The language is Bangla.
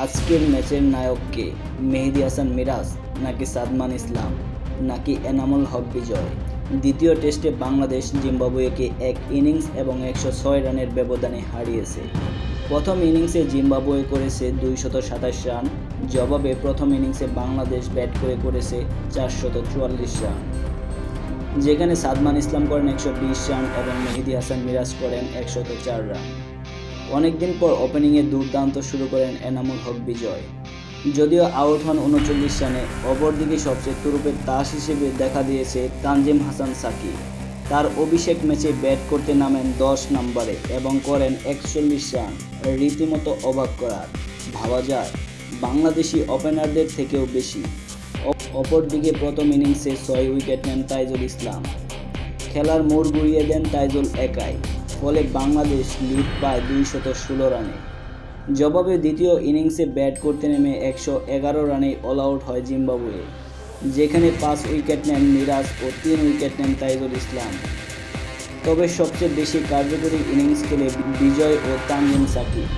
আজকের ম্যাচের নায়ক কে মেহেদি হাসান মিরাজ, নাকি সাদমান ইসলাম, নাকি এনামুল হক বিজয়? দ্বিতীয় টেস্টে বাংলাদেশ জিম্বাবুয়েকে এক ইনিংস এবং একশো ছয় রানের ব্যবধানে হারিয়েছে। প্রথম ইনিংসে জিম্বাবুয়ে করেছে দুইশত সাতাশ রান, জবাবে প্রথম ইনিংসে বাংলাদেশ ব্যাট করে করেছে চারশত চুয়াল্লিশ রান। যেখানে সাদমান ইসলাম করেন একশো বিশ রান এবং মেহেদি হাসান মিরাজ করেন একশত চার রান। অনেকদিন পর ওপেনিংয়ে দুর্দান্ত শুরু করেন এনামুল হক বিজয়। যদিও আউট হন উনচল্লিশ রানে, অপরদিকে সবচেয়ে তুরুপের তাস হিসেবে দেখা দিয়েছে তানজিম হাসান সাকিব। তার অভিষেক ম্যাচে ব্যাট করতে নামেন দশ নম্বরে এবং করেন একচল্লিশ রান, রীতিমতো অবাক করার। ভাবা যায়, বাংলাদেশি ওপেনারদের থেকেও বেশি। অপ- অপরদিকে প্রথম ইনিংসে ছয় উইকেট নেন তাইজুল ইসলাম। খেলার মোড় ঘুরিয়ে দেন তাইজুল একাই। ফলে বাংলাদেশ লিড পায় দুইশত ষোলো রানে। জবাবে দ্বিতীয় ইনিংসে ব্যাট করতে নেমে একশো এগারো রানে অল আউট হয় জিম্বাবুয়ে, যেখানে পাঁচ উইকেট নেন মিরাজ ও তিন উইকেট নেন তাইজুল ইসলাম। তবে সবচেয়ে বেশি কার্যকরী ইনিংস খেলে বিজয় ও তানজিম সাকিব।